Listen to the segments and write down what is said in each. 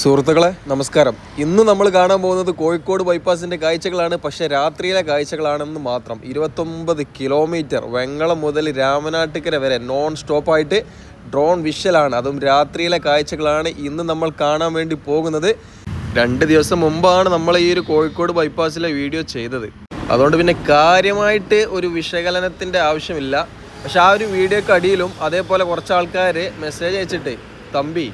സുഹൃത്തുക്കളെ നമസ്കാരം. ഇന്ന് നമ്മൾ കാണാൻ പോകുന്നത് കോഴിക്കോട് ബൈപ്പാസിന്റെ കാഴ്ചകളാണ്. പക്ഷേ രാത്രിയിലെ കാഴ്ചകളാണെന്ന് മാത്രം. ഇരുപത്തൊമ്പത് കിലോമീറ്റർ വെങ്ങളം മുതൽ രാമനാട്ടുകര വരെ നോൺ സ്റ്റോപ്പായിട്ട് ഡ്രോൺ വിഷലാണ് അതും രാത്രിയിലെ കാഴ്ചകളാണ് ഇന്ന് നമ്മൾ കാണാൻ വേണ്ടി പോകുന്നത്. രണ്ട് ദിവസം മുമ്പാണ് നമ്മൾ ഈ ഒരു കോഴിക്കോട് ബൈപ്പാസിലെ വീഡിയോ ചെയ്തത്. അതുകൊണ്ട് പിന്നെ കാര്യമായിട്ട് ഒരു വിശകലനത്തിന്റെ ആവശ്യമില്ല. പക്ഷെ ആ ഒരു വീഡിയോക്ക് അടിയിലും അതേപോലെ കുറച്ച് ആൾക്കാർ മെസ്സേജ് അയച്ചിട്ട് തമ്പി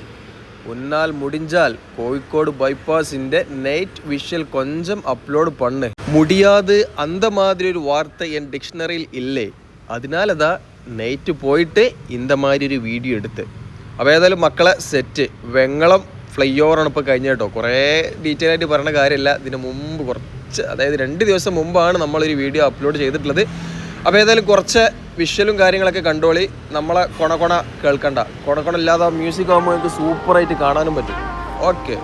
ഉന്നാൽ മുടിഞ്ചാൽ കോഴിക്കോട് ബൈപ്പാസിന്റെ നൈറ്റ് വിഷ്വൽ കൊഞ്ചം അപ്ലോഡ് പണ്ണ്. മുടിയാത് അന്തമാതിരി ഒരു വാർത്ത എൻ ഡിക്ഷണറിയിൽ ഇല്ലേ? അതിനാൽ അതാ നൈറ്റ് പോയിട്ട് ഇന്ത മാതിരി ഒരു വീഡിയോ എടുത്ത്. അപ്പോൾ ഏതായാലും മക്കളെ സെറ്റ്. വെങ്ങളം ഫ്ലൈ ഓവറാണ് ഇപ്പോൾ കഴിഞ്ഞ കേട്ടോ. കുറേ ഡീറ്റെയിൽ ആയിട്ട് പറഞ്ഞ കാര്യമില്ല. ഇതിന് മുമ്പ് കുറച്ച് അതായത് രണ്ട് ദിവസം മുമ്പാണ് നമ്മളൊരു വീഡിയോ അപ്ലോഡ് ചെയ്തിട്ടുള്ളത്. അപ്പോൾ ഏതായാലും കുറച്ച് വിഷ്വലും കാര്യങ്ങളൊക്കെ കണ്ടോളി. നമ്മളെ കൊണ കൊണ കേൾക്കണ്ട. കൊണ കൊണ ഇല്ലാതെ മ്യൂസിക് ആകുമ്പോൾ നമുക്ക് സൂപ്പറായിട്ട് കാണാനും പറ്റും. ഓക്കെ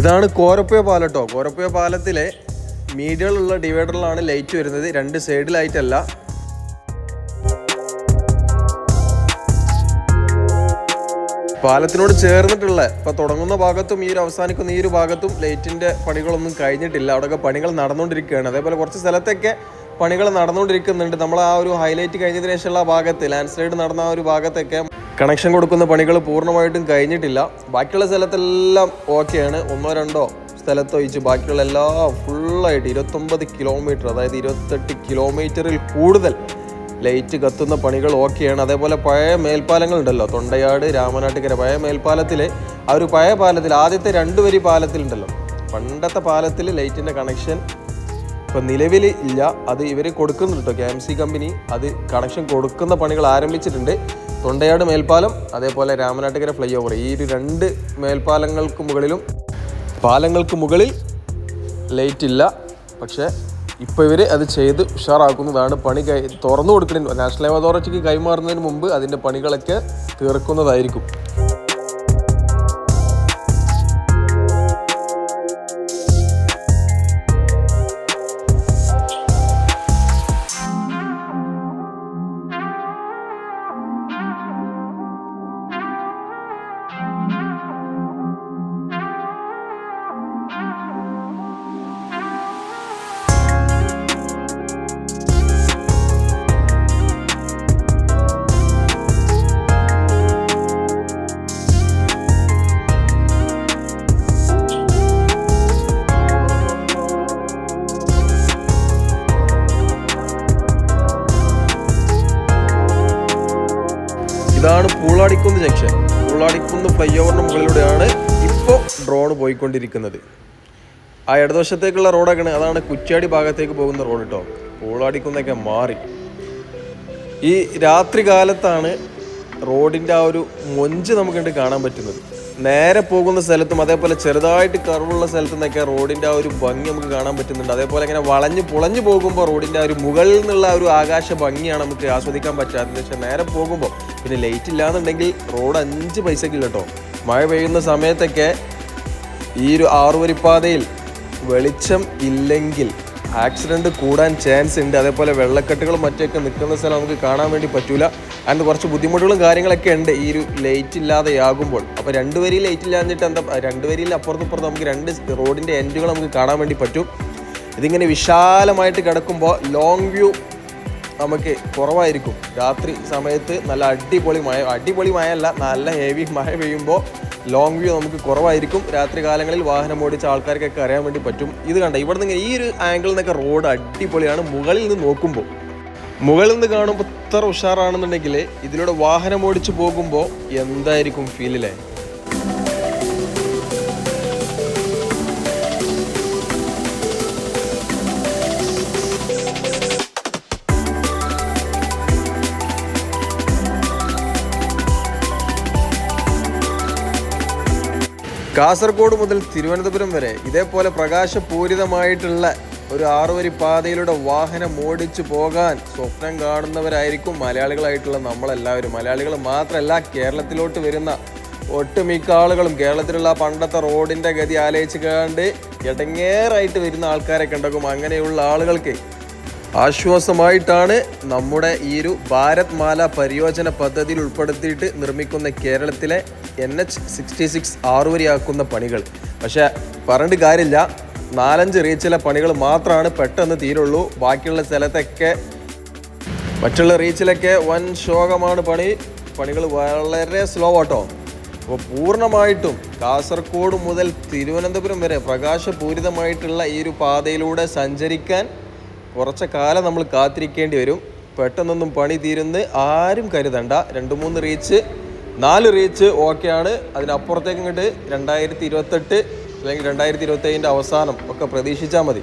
ഇതാണ് കോരപ്പുയ പാലം കേട്ടോ കോരപ്പുയ പാലത്തിലെ മീഡിയയിലുള്ള ഡിവൈഡറിലാണ് ലൈറ്റ് വരുന്നത്. രണ്ട് സൈഡിലായിട്ടല്ല പാലത്തിനോട് ചേർന്നിട്ടുള്ള ഇപ്പൊ തുടങ്ങുന്ന ഭാഗത്തും ഈ ഒരു അവസാനിക്കുന്ന ഈ ഒരു ഭാഗത്തും ലൈറ്റിന്റെ പണികളൊന്നും കഴിഞ്ഞിട്ടില്ല. അവിടെയൊക്കെ പണികൾ നടന്നുകൊണ്ടിരിക്കുകയാണ് അതേപോലെ കുറച്ച് സ്ഥലത്തൊക്കെ പണികൾ നടന്നുകൊണ്ടിരിക്കുന്നുണ്ട്. നമ്മൾ ആ ഒരു ഹൈലൈറ്റ് കഴിഞ്ഞതിന് ശേഷമുള്ള ഭാഗത്ത് ലാൻഡ് സ്ലൈഡ് നടന്ന ആ ഒരു ഭാഗത്തൊക്കെ കണക്ഷൻ കൊടുക്കുന്ന പണികൾ പൂർണമായിട്ടും കഴിഞ്ഞിട്ടില്ല. ബാക്കിയുള്ള സ്ഥലത്തെല്ലാം ഓക്കെയാണ് ഒന്നോ രണ്ടോ സ്ഥലത്തൊഴിച്ച് ബാക്കിയുള്ള എല്ലാ ഫുള്ളായിട്ട് ഇരുപത്തൊമ്പത് കിലോമീറ്റർ അതായത് ഇരുപത്തെട്ട് കിലോമീറ്ററിൽ കൂടുതൽ ലൈറ്റ് കത്തുന്ന പണികൾ ഓക്കെയാണ് അതേപോലെ പഴയ മേൽപ്പാലങ്ങളുണ്ടല്ലോ തൊണ്ടയാട് രാമനാട്ടുകര പഴയ മേൽപ്പാലത്തിൽ ആ ഒരു പഴയ പാലത്തിൽ ആദ്യത്തെ രണ്ട് വരി പാലത്തിലുണ്ടല്ലോ. പണ്ടത്തെ പാലത്തിൽ ലൈറ്റിന്റെ കണക്ഷൻ ഇപ്പം നിലവിൽ ഇല്ല. അത് ഇവർ കൊടുക്കുന്നുണ്ട് കേട്ടോ കെ എം സി കമ്പനി അത് കണക്ഷൻ കൊടുക്കുന്ന പണികൾ ആരംഭിച്ചിട്ടുണ്ട്. തൊണ്ടയാട് മേൽപ്പാലം അതേപോലെ രാമനാട്ടുകര ഫ്ലൈ ഓവർ ഈ ഒരു രണ്ട് മേൽപ്പാലങ്ങൾക്ക് മുകളിലും പാലങ്ങൾക്ക് മുകളിൽ ലൈറ്റ് ഇല്ല. പക്ഷേ ഇപ്പോൾ ഇവർ അത് ചെയ്ത് ഉഷാറാക്കുന്നതാണ് പണി കൈ തുറന്നു കൊടുക്കുന്നതിന് നാഷണൽ ഹൈവേ അതോറിറ്റിക്ക് കൈമാറുന്നതിന് മുമ്പ് അതിന്റെ പണികളൊക്കെ തീർക്കുന്നതായിരിക്കും. പൂളാടിക്കുന്ന് ഫ്ലൈ ഓവറിന് മുകളിലൂടെയാണ് ഇപ്പോൾ ഡ്രോൺ പോയിക്കൊണ്ടിരിക്കുന്നത്. ആ ഇടതുവശത്തേക്കുള്ള റോഡൊക്കെയാണ് അതാണ് കുച്ചാടി ഭാഗത്തേക്ക് പോകുന്ന റോഡ് കേട്ടോ പൂളാടിക്കുന്നൊക്കെ മാറി. ഈ രാത്രി കാലത്താണ് റോഡിന്റെ ആ ഒരു മൊഞ്ച് നമുക്കുണ്ട് കാണാൻ പറ്റുന്നത്. നേരെ പോകുന്ന സ്ഥലത്തും അതേപോലെ ചെറുതായിട്ട് കർവുള്ള സ്ഥലത്തു നിന്നൊക്കെ റോഡിന്റെ ആ ഒരു ഭംഗി നമുക്ക് കാണാൻ പറ്റുന്നുണ്ട്. അതേപോലെ ഇങ്ങനെ വളഞ്ഞ് പുളഞ്ഞു പോകുമ്പോൾ റോഡിന്റെ ആ ഒരു മുകളിൽ നിന്നുള്ള ഒരു ആകാശ ഭംഗിയാണ് നമുക്ക് ആസ്വദിക്കാൻ പറ്റാത്തത്. പക്ഷേ നേരെ പോകുമ്പോൾ പിന്നെ ലൈറ്റ് ഇല്ലാന്നുണ്ടെങ്കിൽ റോഡ് അഞ്ച് പൈസക്കില്ല കേട്ടോ മഴ പെയ്യുന്ന സമയത്തൊക്കെ ഈ ഒരു ആറുവരിപ്പാതയിൽ വെളിച്ചം ഇല്ലെങ്കിൽ ആക്സിഡന്റ് കൂടാൻ ചാൻസ് ഉണ്ട്. അതേപോലെ വെള്ളക്കെട്ടുകളും മറ്റൊക്കെ നിൽക്കുന്ന സ്ഥലം നമുക്ക് കാണാൻ വേണ്ടി പറ്റൂല. അതിന് കുറച്ച് ബുദ്ധിമുട്ടുകളും കാര്യങ്ങളൊക്കെ ഉണ്ട്. ഈ ഒരു ലൈറ്റ് ഇല്ലാതെയാകുമ്പോൾ. അപ്പോൾ രണ്ട് വരി ലൈറ്റ് ഇല്ലാഞ്ഞിട്ട് എന്താ രണ്ട് വരിയിൽ അപ്പുറത്തും ഇപ്പുറത്തും നമുക്ക് രണ്ട് റോഡിന്റെ എൻഡുകൾ നമുക്ക് കാണാൻ വേണ്ടി പറ്റും. ഇതിങ്ങനെ വിശാലമായിട്ട് കിടക്കുമ്പോൾ ലോങ് വ്യൂ നമുക്ക് കുറവായിരിക്കും. രാത്രി സമയത്ത് നല്ല അടിപൊളി മഴ അടിപൊളി മഴയല്ല നല്ല ഹെവി മഴ പെയ്യുമ്പോൾ ലോങ് വ്യൂ നമുക്ക് കുറവായിരിക്കും. രാത്രി കാലങ്ങളിൽ വാഹനം ഓടിച്ച ആൾക്കാർക്കൊക്കെ അറിയാൻ വേണ്ടി പറ്റും. ഇത് കണ്ട ഇവിടെ നിന്ന് ഈ ഒരു ആംഗിളിൽ നിന്നൊക്കെ റോഡ് അടിപൊളിയാണ്. മുകളിൽ നിന്ന് നോക്കുമ്പോൾ മുകളിൽ നിന്ന് കാണുമ്പോൾ ഇത്ര ഉഷാറാണെന്നുണ്ടെങ്കിൽ ഇതിലൂടെ വാഹനം ഓടിച്ചു പോകുമ്പോൾ എന്തായിരിക്കും ഫീലില്ലേ കാസർഗോഡ് മുതൽ തിരുവനന്തപുരം വരെ ഇതേപോലെ പ്രകാശപൂരിതമായിട്ടുള്ള ഒരു ആറുവരി പാതയിലൂടെ വാഹനം ഓടിച്ചു പോകാൻ സ്വപ്നം കാണുന്നവരായിരിക്കും മലയാളികളായിട്ടുള്ള നമ്മളെല്ലാവരും. മലയാളികൾ മാത്രമല്ല കേരളത്തിലോട്ട് വരുന്ന ഒട്ടുമിക്ക ആളുകളും കേരളത്തിലുള്ള പണ്ടത്തെ റോഡിന്റെ ഗതി ആലോചിച്ച് കണ്ട് ഇടങ്ങേറായിട്ട് വരുന്ന ആൾക്കാരൊക്കെ ഉണ്ടാകും അങ്ങനെയുള്ള ആളുകൾക്ക് ആശ്വാസമായിട്ടാണ് നമ്മുടെ ഈ ഒരു ഭാരത് മാല പരിയോജന പദ്ധതിയിൽ ഉൾപ്പെടുത്തിയിട്ട് നിർമ്മിക്കുന്ന കേരളത്തിലെ എൻ എച്ച് സിക്സ്റ്റി സിക്സ് ആറുവരിയാക്കുന്ന പണികൾ. പക്ഷേ പറഞ്ഞിട്ട് കാര്യമില്ല. നാലഞ്ച് റീച്ചിലെ പണികൾ മാത്രമാണ് പെട്ടെന്ന് തീരുള്ളൂ. ബാക്കിയുള്ള സ്ഥലത്തൊക്കെ മറ്റുള്ള റീച്ചിലൊക്കെ വൻ ശോകമാണ് പണി. പണികൾ വളരെ സ്ലോ ആട്ടോ. അപ്പോൾ പൂർണമായിട്ടും കാസർഗോഡ് മുതൽ തിരുവനന്തപുരം വരെ പ്രകാശപൂരിതമായിട്ടുള്ള ഈ ഒരു പാതയിലൂടെ സഞ്ചരിക്കാൻ കുറച്ച് കാലം നമ്മൾ കാത്തിരിക്കേണ്ടി വരും. പെട്ടെന്നൊന്നും പണി തീരുന്ന് ആരും കരുതണ്ട. രണ്ട് മൂന്ന് റീച്ച് നാല് റീച്ച് ഓക്കെയാണ്. അതിനപ്പുറത്തേക്ക് ഇങ്ങോട്ട് രണ്ടായിരത്തി ഇരുപത്തെട്ട് അല്ലെങ്കിൽ രണ്ടായിരത്തി ഇരുപത്തേഴിന്റെ അവസാനം ഒക്കെ പ്രതീക്ഷിച്ചാൽ മതി.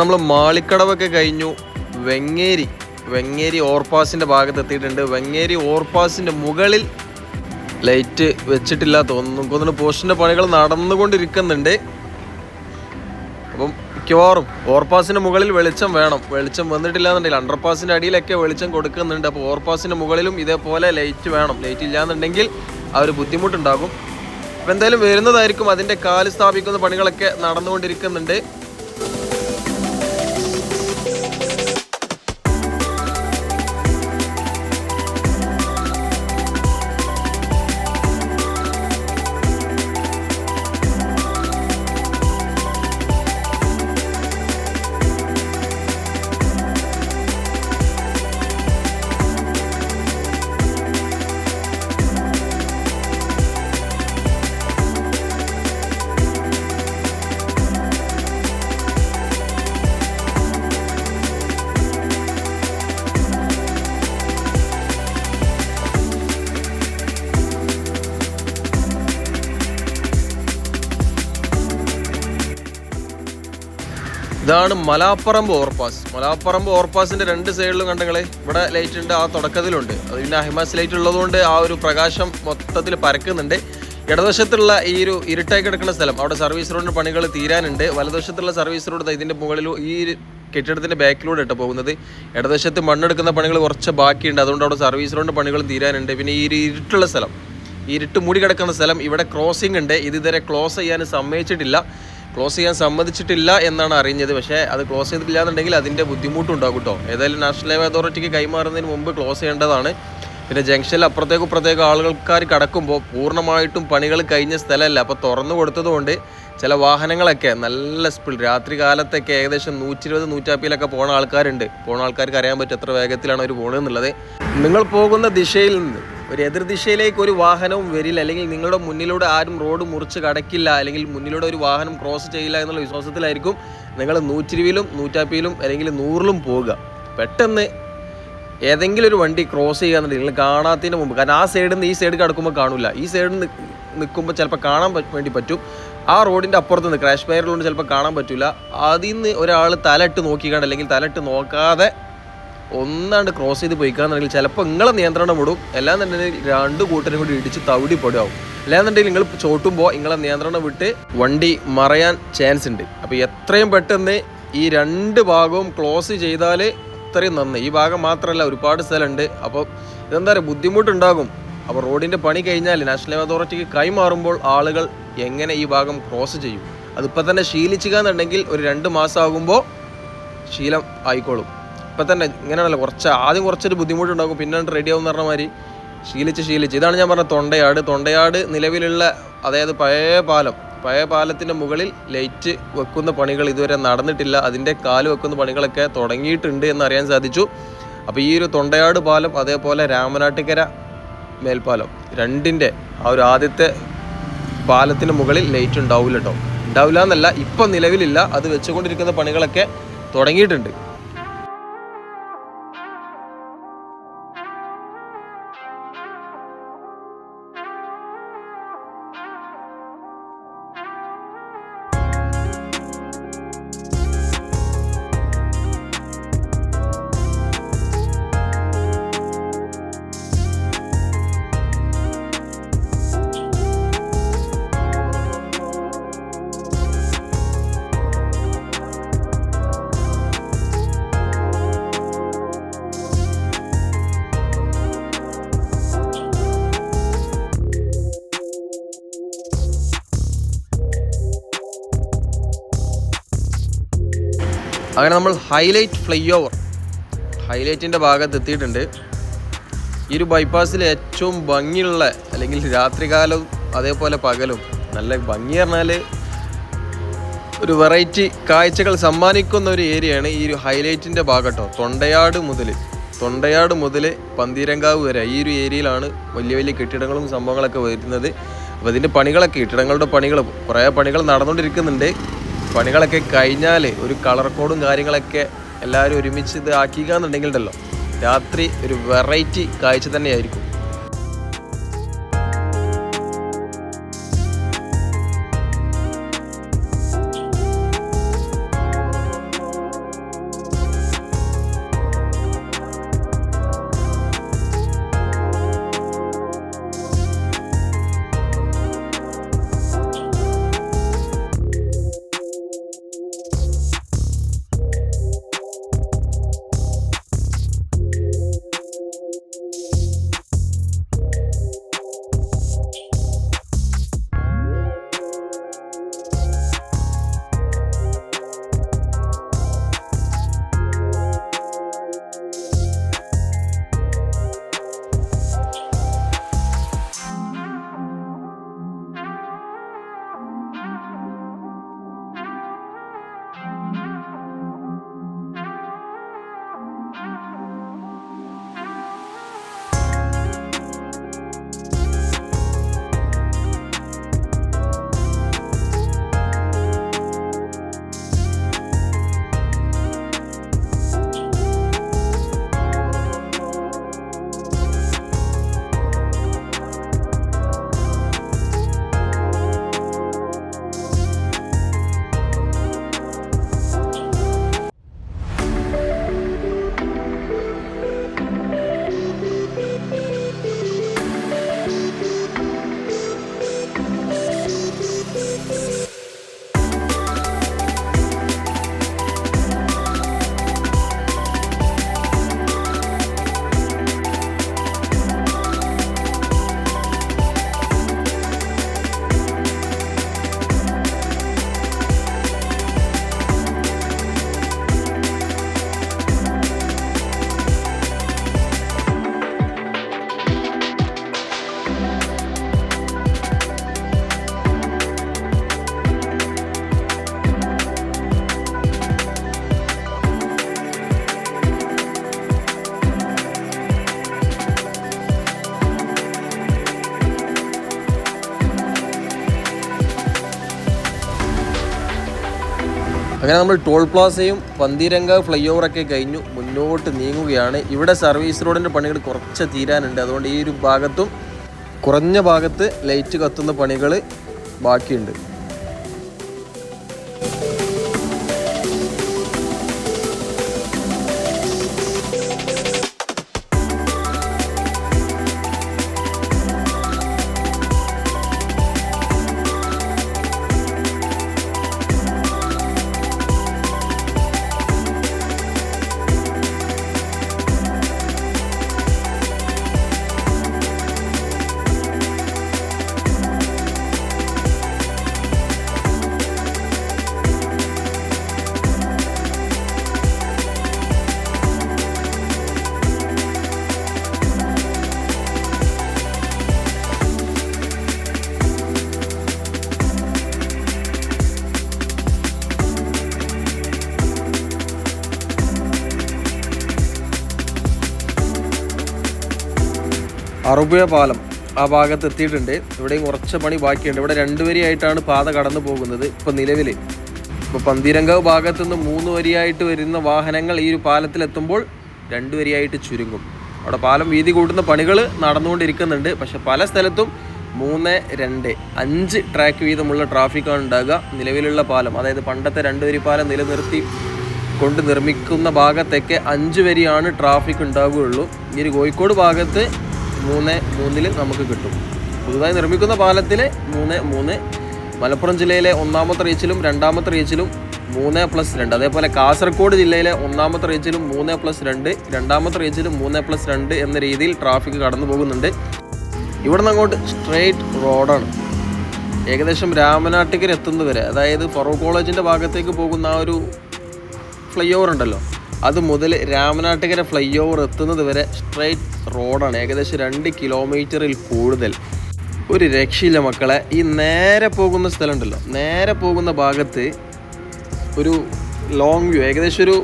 അങ്ങനെ നമ്മൾ മാളിക്കടവൊക്കെ കഴിഞ്ഞു. വെങ്ങേരി വെങ്ങേരി ഓവർപാസിന്റെ ഭാഗത്ത് എത്തിയിട്ടുണ്ട് വെങ്ങേരി ഓവർപാസിന്റെ മുകളിൽ ലൈറ്റ് വെച്ചിട്ടില്ല തോന്നുന്നു. കൊന്നിട്ട് പോസ്റ്റിന്റെ പണികൾ നടന്നുകൊണ്ടിരിക്കുന്നുണ്ട്. അപ്പം മിക്കവാറും ഓവർപാസിന്റെ മുകളിൽ വെളിച്ചം വേണം. വെളിച്ചം വന്നിട്ടില്ല എന്നുണ്ടെങ്കിൽ അണ്ടർപാസിന്റെ അടിയിലൊക്കെ വെളിച്ചം കൊടുക്കുന്നുണ്ട്. അപ്പോൾ ഓവർപാസിന്റെ മുകളിലും ഇതേപോലെ ലൈറ്റ് വേണം. ലൈറ്റ് ഇല്ലാന്നുണ്ടെങ്കിൽ ആ ഒരു ബുദ്ധിമുട്ടുണ്ടാകും. അപ്പോൾ എന്തായാലും വരുന്നതായിരിക്കും. അതിന്റെ കാൽ സ്ഥാപിക്കുന്ന പണികളൊക്കെ നടന്നുകൊണ്ടിരിക്കുന്നുണ്ട്. ഇതാണ് മലാപ്പറമ്പ് ഓവർപാസ് മലാപ്പറമ്പ് ഓവർപാസിന്റെ രണ്ട് സൈഡിലും കണ്ടങ്ങളെ ഇവിടെ ലൈറ്റ് ഉണ്ട് ആ തുടക്കത്തിലുണ്ട്. അത് പിന്നെ അഹിമാസ് ലൈറ്റ് ഉള്ളതുകൊണ്ട് ആ ഒരു പ്രകാശം മൊത്തത്തിൽ പരക്കുന്നുണ്ട്. ഇടവശത്തുള്ള ഈ ഒരു ഇരുട്ടായി കിടക്കുന്ന സ്ഥലം അവിടെ സർവീസ് റോഡിന്റെ പണികൾ തീരാനുണ്ട്. വലതുവശത്തുള്ള സർവീസ് റോഡ് ഇതിന്റെ മുകളിൽ ഈ ഒരു കെട്ടിടത്തിന്റെ ബാക്കിലൂടെ ഇട്ട് പോകുന്നത്. ഇടതുവശത്ത് മണ്ണെടുക്കുന്ന പണികൾ കുറച്ച് ബാക്കിയുണ്ട്. അതുകൊണ്ട് അവിടെ സർവീസ് റോഡിന്റെ പണികൾ തീരാനുണ്ട്. പിന്നെ ഈ ഇരുട്ടുള്ള സ്ഥലം ഇരുട്ട് മൂടി കിടക്കുന്ന സ്ഥലം ഇവിടെ ക്രോസിംഗ് ഉണ്ട്. ഇത് ഇതുവരെ ക്ലോസ് ചെയ്യാൻ സമ്മതിച്ചിട്ടില്ല. ക്ലോസ് ചെയ്യാൻ സമ്മതിച്ചിട്ടില്ല എന്നാണ് അറിഞ്ഞത്. പക്ഷേ അത് ക്ലോസ് ചെയ്തിട്ടില്ല എന്നുണ്ടെങ്കിൽ അതിന്റെ ബുദ്ധിമുട്ടുണ്ടാകും കേട്ടോ ഏതായാലും നാഷണൽ ഹൈവേ അതോറിറ്റിക്ക് കൈമാറുന്നതിന് മുമ്പ് ക്ലോസ് ചെയ്യേണ്ടതാണ്. പിന്നെ ജംഗ്ഷനിൽ അപ്പുറത്തേക്കും ഇപ്പുറത്തേക്കും ആളുകൾക്കാർ കടക്കുമ്പോൾ പൂർണമായിട്ടും പണികൾ കഴിഞ്ഞ സ്ഥലമല്ല. അപ്പോൾ തുറന്നു കൊടുത്തതുകൊണ്ട് ചില വാഹനങ്ങളൊക്കെ നല്ല സ്പീഡ്. രാത്രി കാലത്തൊക്കെ ഏകദേശം നൂറ്റി ഇരുപത് നൂറ്റാപ്പിയിലൊക്കെ പോണ ആൾക്കാരുണ്ട്. പോണ ആൾക്കാർക്ക് അറിയാൻ പറ്റും എത്ര വേഗത്തിലാണ് അവർ പോകണമെന്നുള്ളത് നിങ്ങൾ പോകുന്ന ദിശയിൽ നിന്ന് ഒരു എതിർദിശയിലേക്ക് ഒരു വാഹനവും വരില്ല. അല്ലെങ്കിൽ നിങ്ങളുടെ മുന്നിലൂടെ ആരും റോഡ് മുറിച്ച് കടക്കില്ല. അല്ലെങ്കിൽ മുന്നിലൂടെ ഒരു വാഹനം ക്രോസ് ചെയ്യില്ല എന്നുള്ള വിശ്വാസത്തിലായിരിക്കും നിങ്ങൾ നൂറ്റിരുവിലും നൂറ്റാപ്പിയിലും അല്ലെങ്കിൽ നൂറിലും പോവുക. പെട്ടെന്ന് ഏതെങ്കിലും ഒരു വണ്ടി ക്രോസ് ചെയ്യാന്നുണ്ടെങ്കിൽ നിങ്ങൾ കാണാത്തതിന് മുമ്പ് കാരണം ആ സൈഡിൽ നിന്ന് ഈ സൈഡ് കടക്കുമ്പോൾ കാണില്ല. ഈ സൈഡിൽ നിന്ന് നിൽക്കുമ്പോൾ ചിലപ്പോൾ കാണാൻ വേണ്ടി പറ്റും. ആ റോഡിന്റെ അപ്പുറത്ത് നിന്ന് ക്രാഷ് ബാരിയറുകൊണ്ട് ചിലപ്പോൾ കാണാൻ പറ്റില്ല അതിൽ നിന്ന് ഒരാൾ തലട്ട് നോക്കിക്കാണ്ട് അല്ലെങ്കിൽ തലട്ട് നോക്കാതെ ഒന്നാണ്ട് ക്രോസ് ചെയ്ത് പോയിക്കാന്നുണ്ടെങ്കിൽ ചിലപ്പോൾ നിങ്ങളെ നിയന്ത്രണം വിടും. അല്ലാന്നുണ്ടെങ്കിൽ രണ്ട് കൂട്ടരും കൂടി ഇടിച്ച് തവിടി പൊടിയാവും. അല്ലാന്നുണ്ടെങ്കിൽ നിങ്ങൾ ചോട്ടുമ്പോൾ നിങ്ങളെ നിയന്ത്രണം വിട്ട് വണ്ടി മറയാൻ ചാൻസ് ഉണ്ട്. അപ്പോൾ എത്രയും പെട്ടെന്ന് ഈ രണ്ട് ഭാഗവും ക്ലോസ് ചെയ്താൽ അത്രയും നന്ന്. ഈ ഭാഗം മാത്രമല്ല ഒരുപാട് സ്ഥലമുണ്ട് അപ്പോൾ ഇതെന്താ പറയുക ബുദ്ധിമുട്ടുണ്ടാകും. അപ്പോൾ റോഡിന്റെ പണി കഴിഞ്ഞാൽ നാഷണൽ അതോറിറ്റിക്ക് കൈമാറുമ്പോൾ ആളുകൾ എങ്ങനെ ഈ ഭാഗം ക്രോസ് ചെയ്യും? അതിപ്പോൾ തന്നെ ശീലിച്ചുക എന്നുണ്ടെങ്കിൽ ഒരു രണ്ട് മാസമാകുമ്പോൾ ശീലം ആയിക്കോളും. ഇപ്പം തന്നെ ഇങ്ങനെയാണല്ലോ കുറച്ച് ആദ്യം കുറച്ചൊരു ബുദ്ധിമുട്ടുണ്ടാകും പിന്നെ റെഡി ആവും പറഞ്ഞ മാതിരി. ശീലിച്ച് ശീലിച്ച്. ഇതാണ് ഞാൻ പറഞ്ഞ തൊണ്ടയാട്. തൊണ്ടയാട് നിലവിലുള്ള അതായത് പഴയ പാലം പഴയ പാലത്തിന്റെ മുകളിൽ ലൈറ്റ് വെക്കുന്ന പണികൾ ഇതുവരെ നടന്നിട്ടില്ല. അതിന്റെ കാൽ വെക്കുന്ന പണികളൊക്കെ തുടങ്ങിയിട്ടുണ്ട് എന്ന് അറിയാൻ സാധിച്ചു. അപ്പോൾ ഈ ഒരു തൊണ്ടയാട് പാലം അതേപോലെ രാമനാട്ടുകര മേൽപ്പാലം രണ്ടിന്റെ ആ ഒരു ആദ്യത്തെ പാലത്തിന് മുകളിൽ ലൈറ്റ് ഉണ്ടാവില്ല കേട്ടോ. ഉണ്ടാവില്ല എന്നല്ല ഇപ്പം നിലവിലില്ല. അത് വെച്ചുകൊണ്ടിരിക്കുന്ന പണികളൊക്കെ തുടങ്ങിയിട്ടുണ്ട്. അങ്ങനെ നമ്മൾ ഹൈലൈറ്റ് ഫ്ലൈ ഓവർ ഹൈലൈറ്റിന്റെ ഭാഗത്ത് എത്തിയിട്ടുണ്ട്. ഈ ഒരു ബൈപ്പാസിൽ ഏറ്റവും ഭംഗിയുള്ള അല്ലെങ്കിൽ രാത്രികാലവും അതേപോലെ പകലും നല്ല ഭംഗി പറഞ്ഞാൽ ഒരു വെറൈറ്റി കാഴ്ചകൾ സമ്മാനിക്കുന്ന ഒരു ഏരിയയാണ് ഈ ഒരു ഹൈലൈറ്റിന്റെ ഭാഗട്ടോ തൊണ്ടയാട് മുതൽ തൊണ്ടയാട് മുതൽ പന്തീരങ്കാവ് വരെ ഈ ഒരു ഏരിയയിലാണ് വലിയ വലിയ കെട്ടിടങ്ങളും സംഭവങ്ങളൊക്കെ വരുന്നത്. അപ്പോൾ ഇതിന്റെ പണികളൊക്കെ കെട്ടിടങ്ങളുടെ പണികൾ കുറേ പണികൾ നടന്നുകൊണ്ടിരിക്കുന്നുണ്ട്. പണികളൊക്കെ കഴിഞ്ഞാൽ ഒരു കളർ കോഡും കാര്യങ്ങളൊക്കെ എല്ലാവരും ഒരുമിച്ച് ഇത് ആക്കിക്കുക എന്നുണ്ടെങ്കിൽ ഉണ്ടല്ലോ രാത്രി ഒരു വെറൈറ്റി കാഴ്ച തന്നെയായിരിക്കും. അങ്ങനെ നമ്മൾ ടോൾ പ്ലാസയും പന്തീരംഗ ഫ്ലൈ ഓവറൊക്കെ കഴിഞ്ഞു മുന്നോട്ട് നീങ്ങുകയാണ്. ഇവിടെ സർവീസ് റോഡിന്റെ പണികൾ കുറച്ച് തീരാനുണ്ട്. അതുകൊണ്ട് ഈ ഒരു ഭാഗത്തും കുറഞ്ഞ ഭാഗത്ത് ലൈറ്റ് കത്തുന്ന പണികൾ ബാക്കിയുണ്ട്. അറുപുഴ പാലം ആ ഭാഗത്ത് എത്തിയിട്ടുണ്ട്. ഇവിടെയും കുറച്ച് പണി ബാക്കിയുണ്ട്. ഇവിടെ രണ്ട് വരിയായിട്ടാണ് പാത കടന്നു പോകുന്നത് ഇപ്പോൾ നിലവിൽ ഇപ്പോൾ പന്തീരങ്കാവ് ഭാഗത്തു നിന്ന് മൂന്ന് വരിയായിട്ട് വരുന്ന വാഹനങ്ങൾ ഈ ഒരു പാലത്തിലെത്തുമ്പോൾ രണ്ട് വരിയായിട്ട് ചുരുങ്ങും. അവിടെ പാലം വീതി കൂട്ടുന്ന പണികൾ നടന്നുകൊണ്ടിരിക്കുന്നുണ്ട്. പക്ഷെ പല സ്ഥലത്തും മൂന്ന് രണ്ട് അഞ്ച് ട്രാക്ക് വീതമുള്ള ട്രാഫിക്കാണ് ഉണ്ടാകുക. നിലവിലുള്ള പാലം അതായത് പണ്ടത്തെ രണ്ട് വരി പാലം നിലനിർത്തി കൊണ്ട് നിർമ്മിക്കുന്ന ഭാഗത്തൊക്കെ അഞ്ച് വരിയാണ് ട്രാഫിക് ഉണ്ടാവുകയുള്ളൂ. ഈ ഒരു കോഴിക്കോട് ഭാഗത്ത് മൂന്ന് മൂന്നിൽ നമുക്ക് കിട്ടും. പുതുതായി നിർമ്മിക്കുന്ന പാലത്തിൽ മൂന്ന് മൂന്ന്. മലപ്പുറം ജില്ലയിലെ ഒന്നാമത്തെ റീച്ചിലും രണ്ടാമത്തെ റീച്ചിലും മൂന്ന് പ്ലസ് രണ്ട്. അതേപോലെ കാസർഗോഡ് ജില്ലയിലെ ഒന്നാമത്തെ റീച്ചിലും മൂന്ന് പ്ലസ് രണ്ട്. രണ്ടാമത്തെ റീച്ചിലും മൂന്ന് പ്ലസ് രണ്ട് എന്ന രീതിയിൽ ട്രാഫിക് കടന്നു പോകുന്നുണ്ട്. ഇവിടെ നിന്ന് അങ്ങോട്ട് സ്ട്രെയിറ്റ് റോഡാണ്. ഏകദേശം രാമനാട്ടിക്കര എത്തുന്നവരെ അതായത് ഫറൂഖ് കോളേജിന്റെ ഭാഗത്തേക്ക് പോകുന്ന ആ ഒരു ഫ്ലൈ ഓവർ ഉണ്ടല്ലോ. അത് മുതൽ രാമനാട്ടുകര ഫ്ലൈ ഓവർ എത്തുന്നത് വരെ സ്ട്രെയിറ്റ് റോഡാണ് ഏകദേശം രണ്ട് കിലോമീറ്ററിൽ കൂടുതൽ. ഒരു രക്ഷയില്ല മക്കളെ. ഈ നേരെ പോകുന്ന സ്ഥലമുണ്ടല്ലോ. നേരെ പോകുന്ന ഭാഗത്ത് ഒരു ലോങ് വ്യൂ ഏകദേശം ഒരു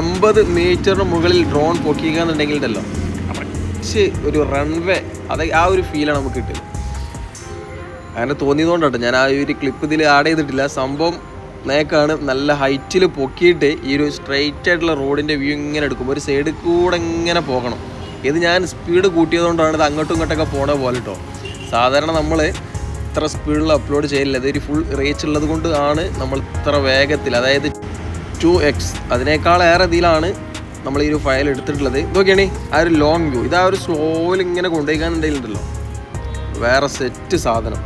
എൺപത് മീറ്ററിന് മുകളിൽ ഡ്രോൺ പൊക്കിക്കുക എന്നുണ്ടെങ്കിൽ ഉണ്ടല്ലോ. കുറച്ച് ഒരു റൺവേ അത് ആ ഒരു ഫീലാണ് നമുക്ക് കിട്ടുന്നത് അങ്ങനെ തോന്നിയതുകൊണ്ടാട്ടോ ഞാൻ ആ ഒരു ക്ലിപ്പ് ഇതിൽ ആഡ് ചെയ്തിട്ടില്ല. സംഭവം നേക്കാണ് നല്ല ഹൈറ്റിൽ പൊക്കിയിട്ട് ഈ ഒരു സ്ട്രെയിറ്റ് ആയിട്ടുള്ള റോഡിന്റെ വ്യൂ ഇങ്ങനെ എടുക്കും. ഒരു സൈഡിൽ കൂടെ ഇങ്ങനെ പോകണം. ഇത് ഞാൻ സ്പീഡ് കൂട്ടിയതുകൊണ്ടാണ് ഇത് അങ്ങോട്ടും ഇങ്ങോട്ടൊക്കെ പോണ പോലെ കേട്ടോ സാധാരണ നമ്മൾ ഇത്ര സ്പീഡിൽ അപ്ലോഡ് ചെയ്യില്ല ഇതൊരു ഫുൾ റേച്ച് ഉള്ളത് കൊണ്ട് ആണ് നമ്മൾ ഇത്ര വേഗത്തിൽ അതായത് ടു എക്സ് അതിനേക്കാളേറെ ഇതിലാണ് നമ്മൾ ഈ ഒരു ഫയൽ എടുത്തിട്ടുള്ളത്. ഇതൊക്കെയാണ് ആ ഒരു ലോങ് വ്യൂ ഇത് ആ ഒരു സ്ലോയിൽ ഇങ്ങനെ കൊണ്ടുപോയിക്കാന്നുണ്ടെങ്കിലുണ്ടല്ലോ വേറെ സെറ്റ് സാധനം.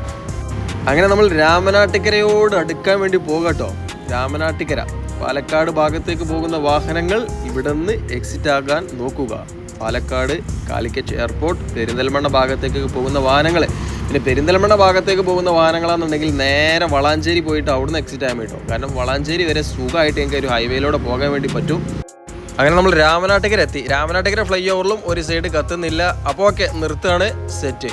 അങ്ങനെ നമ്മൾ രാമനാട്ടിക്കരയോട് അടുക്കാൻ വേണ്ടി പോകട്ടോ രാമനാട്ടിക്കര പാലക്കാട് ഭാഗത്തേക്ക് പോകുന്ന വാഹനങ്ങൾ ഇവിടുന്ന് എക്സിറ്റ് ആകാൻ നോക്കുക. പാലക്കാട് കാലിക്കറ്റ് എയർപോർട്ട് പെരിന്തൽമണ്ണ ഭാഗത്തേക്ക് പോകുന്ന വാഹനങ്ങൾ. പിന്നെ പെരിന്തൽമണ്ണ ഭാഗത്തേക്ക് പോകുന്ന വാഹനങ്ങളാണെന്നുണ്ടെങ്കിൽ നേരെ വളാഞ്ചേരി പോയിട്ട് അവിടുന്ന് എക്സിറ്റ് ആകാൻ കേട്ടോ കാരണം വളാഞ്ചേരി വരെ സുഖമായിട്ട് എനിക്ക് ഒരു ഹൈവേയിലൂടെ പോകാൻ വേണ്ടി പറ്റും. അങ്ങനെ നമ്മൾ രാമനാട്ടിക്കര എത്തി. രാമനാട്ടിക്കര ഫ്ലൈ ഓവറിലും ഒരു സൈഡ് കത്തുന്നില്ല. അപ്പോൾ ഓക്കെ നിർത്താണ് സെറ്റ്